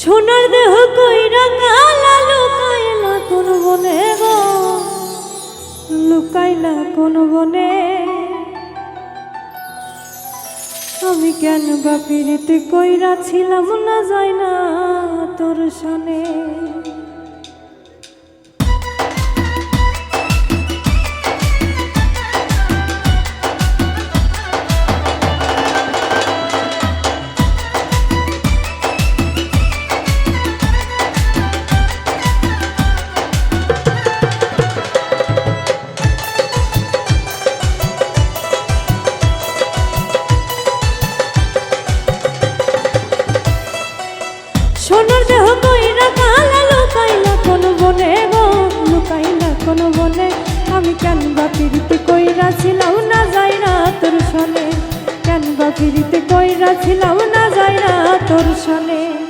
সোনার দেহ কইরা লালু কইলা কোন বনে গো। লুকাইলা কোন বনে। আমি কেন বা পিড়িতে কইরা ছিলাম না যায় না তোর সনে। কোন আমি কেন বা পিড়িতে কইরা ছিলাম না যাই না তোর সনে? কেন বা পিড়িতে কইরা ছিলাম না যাই না তোর সনে?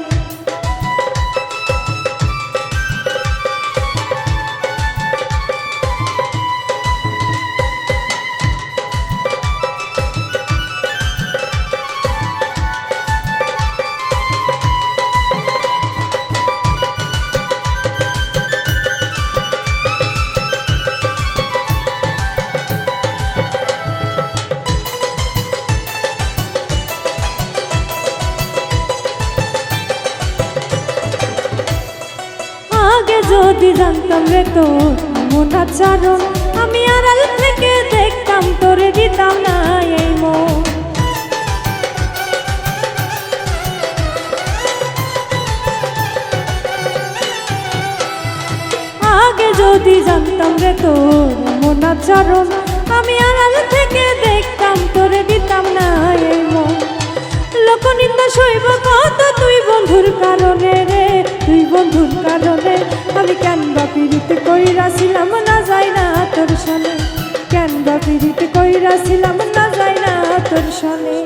যদি জানতাম রে তো মন আচরণ, আমি আড়াল থেকে দেখতাম তোরে দিতাম না এই মন। আগে যদি জানতাম রে তোর মন আচরণ, আমি আড়াল থেকে দেখতাম তোরে দিতাম না এই মন। লোকনিন্দা সইব কত তুই বন্ধুর কারণে রে, তুই বন্ধুর কারণে বা পিড়িতে কইরাছিলাম না যাই না তোর সনে।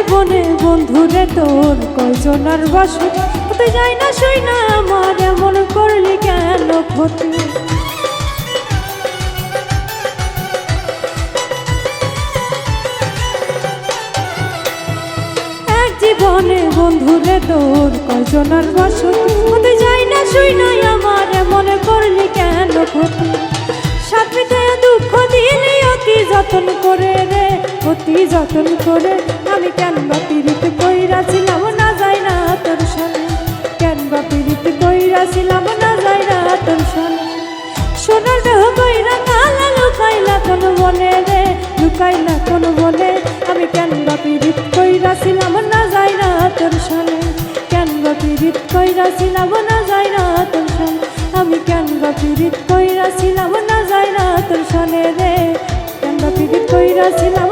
জীবনে বন্ধুরে তোর কয়জনার বসে? হতে যাই না সই না আমার, এমন করলি কেন ক্ষতি? এক জীবনে বন্ধুরে তোর কয়জনার বসত হতে অতি যতন করে, আমি কেন বা পীড়িত কইরাছিলাম না যাই না তোর সামনে কেন বা পীড়িত কইরাছিলাম না যাই না তোর সামনে সোনার দেহ কইরা কালা লুকাইলা কোন বনে রে, লুকাইলা কোন বনে। আমি কেন বা পীড়িত কইরাছিলাম না যাই না তোর সামনে কেন বা পীড়িত কইরাছিলাম না যাই না তোর সামনে আমি কেন বা পীড়িত কইরাছিলাম না যাই না তোর সামনে রে। কেন বা পীড়িত কইরাছিলাম